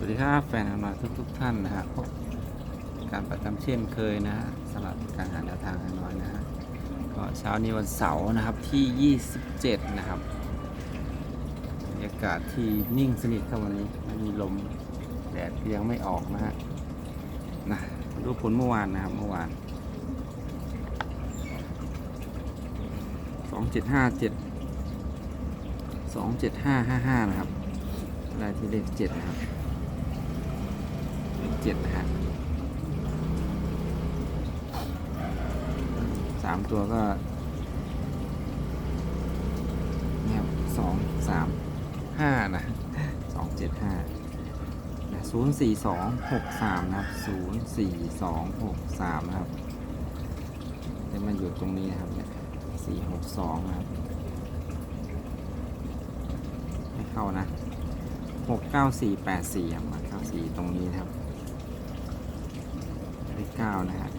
วัสดีครับแฟนอามาทุกทุกท่านนะฮะพบการประจำเช่นเคยนะฮะสำหรับการหาแนวทางให้น้อยนะฮะก็เช้านี้วันเสาร์นะครับที่ 27 นะครับบรรยากาศที่นิ่งสนิทครับวันนี้ไม่มีลมแดดยังไม่ออกนะฮะนะดูผลเมื่อวานนะครับเมื่อวาน 2 7 5 7 2 7 5 5 5นะครับได้ที่เลขเจ็ดนะครับ เลขเจ็ดนะฮะสามตัวก็เนี่ยสองสามห้านะสองเจ็ดห้าศูนย์สี่สองหกสามนะครับศูนย์สี่สองหกสามนะครับจะมาอยู่ตรงนี้นะครับเนี่ยสี่หกสองนะครับไม่เข้านะหกเก้าสี่แปดสี่ครับมาเก้าสี่ตรงนี้นะครับ เก้านะฮะ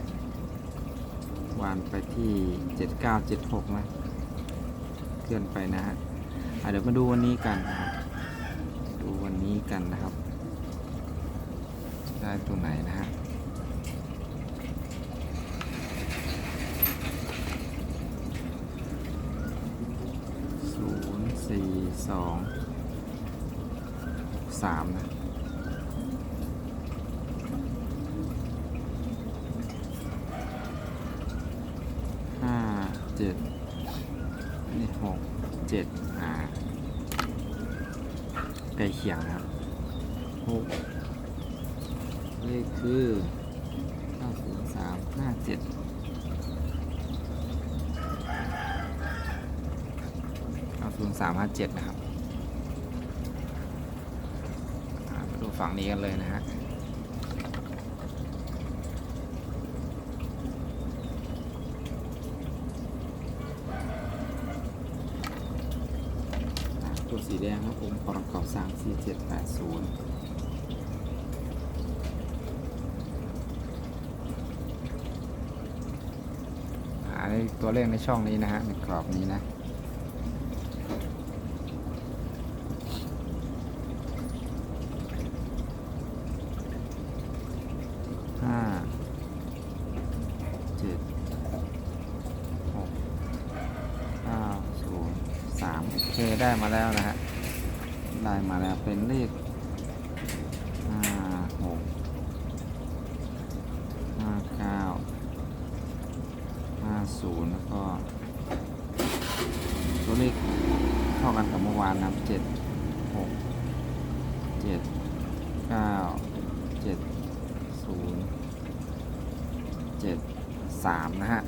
วานไปที่เจ็ดเก้าเจ็ดหกนะ เคลื่อนไปนะฮะอะเดี๋ยวมาดูวันนี้กันนะครับดูวันนี้กันนะครับ ได้ตัวไหนนะฮะศูนย์สี่สองสามนะห้า เจ็ดนี่หกเจ็ดอ่าใกล้เคียงนะครับหกเลขคือเก้าศูนย์สามห้าเจ็ดเก้าศูนย์สามห้าเจ็ดนะครับมาดูฝั่งนี้กันเลยนะฮะ อ่าตัว สีแดงครับผมประกอบ3 4 7 8 0อันนี้ตัวเลขในช่องนี้นะฮะในกรอบนี้นะ ห้าเจ็ดหกเก้าศูนย์สามโอเค ได้มาแล้วนะฮะ ได้มาแล้วเป็นเลขห้าหกห้าเก้าห้าศูนย์แล้วก็ตัวเลขเท่ากันกับเมื่อวานนะเจ็ดหกเจ็ดเก้าเจ็ดศูนย์เจ็ดสามนะฮะ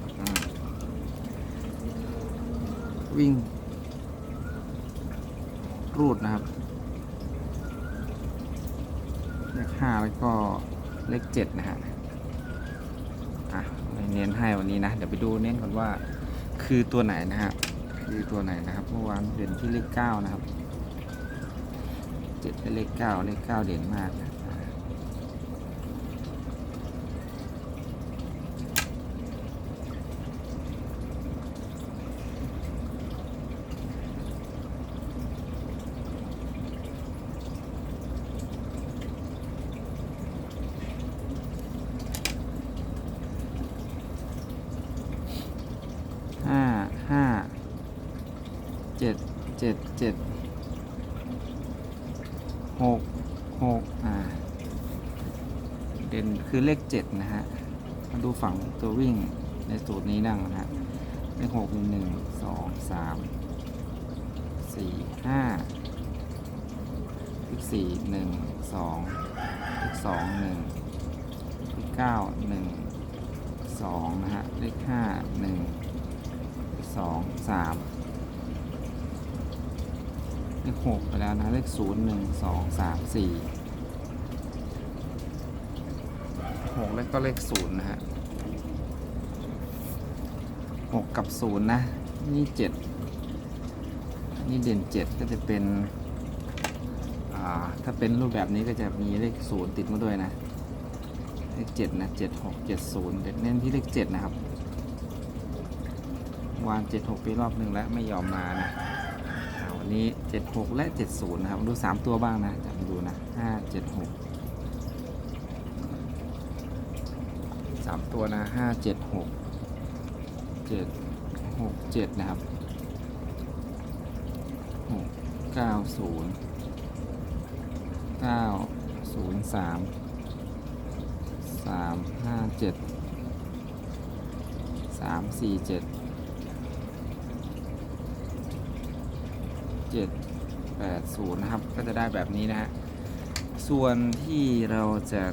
วิ่ง รูดนะครับ เลขห้าแล้วก็เลขเจ็ดนะฮะอะเน้นให้วันนี้นะ เดี๋ยวไปดูเน้นก่อนว่าคือตัวไหนนะฮะคือตัวไหนนะครับ เมื่อวานเด่นที่เลขเก้านะครับเจ็ดเป็นเลขเก้าเลขเก้าเด่นมากนะอ่า ห้าห้าเจ็ด เจ็ดเจ็ดหกหกอ่า เด่นคือเลขเจ็ดนะฮะ มาดูฝั่งตัววิ่งในสูตรนี้นั่งนะฮะ เลขหกมีหนึ่งสองสามสี่ห้าเลขสี่หนึ่งสองเลขสองหนึ่งเลขเก้าหนึ่งสองนะฮะ เลขห้าหนึ่งสองสาม เลขหกไปแล้วนะ เลขศูนย์หนึ่งสองสามสี่หกแล้วก็เลขศูนย์นะฮะหกกับศูนย์นะ นี่เจ็ดนี่เด่นเจ็ดก็จะเป็นถ้าเป็นรูปแบบนี้ก็จะมีเลขศูนย์ติดมาด้วยนะ เลขเจ็ดนะเจ็ดหกเจ็ดศูนย์เน้นที่เลขเจ็ดนะครับ วาน76ไปรอบหนึ่งแล้วไม่ยอมมานะ วันนี้ 76 และ 70 นะครับ ดู 3 ตัวบ้างนะจับดูนะ 5 76 3 ตัวนะ 5 7 6 7 6 7 นะครับ 6 9 0 9 0 3 3 5 7 3 4 7 780 นะครับ ก็จะได้แบบนี้นะฮะ ส่วนที่เราจะ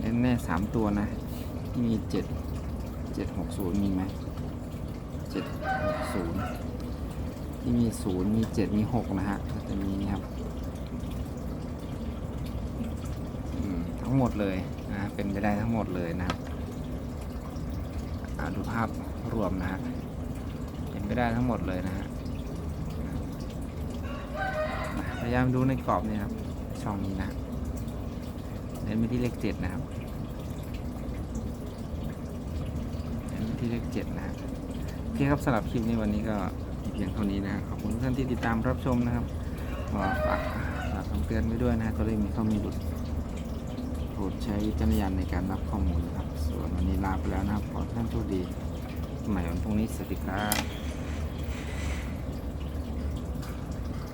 เล่นแน่ 3 ตัวนะ ที่มี 7 760 มีไหม 760 ที่มี 0 มี 7 มี 6 นะฮะ ก็จะมีครับทั้งหมดเลยนะเป็นไปได้ทั้งหมดเลยนะดูภาพรวมนะฮะเป็นไปได้ทั้งหมดเลยนะฮะ ยายามดูในกรอบนี่ครับ ช่องนี้นะเน้นไปที่เลขเจ็ดนะครับเน้นไปที่เลขเจ็ดนะฮะโอเคครับสำหรับคลิปนี้วันนี้ก็เพียงเท่านี้นะฮะขอบคุณทุกท่านที่ติดตามรับชมนะครับก็ฝากฝากคำเตือนไว้ด้วยนะฮะตัวเลขมีข้ามีหลุดโปรดใช้วิจารณญาณในการรับข้อมูลนะครับ ส่วนวันนี้ลาไปแล้วนะครับขอท่านโชคดีใหม่วันพรุ่งนี้สวัสดีครับ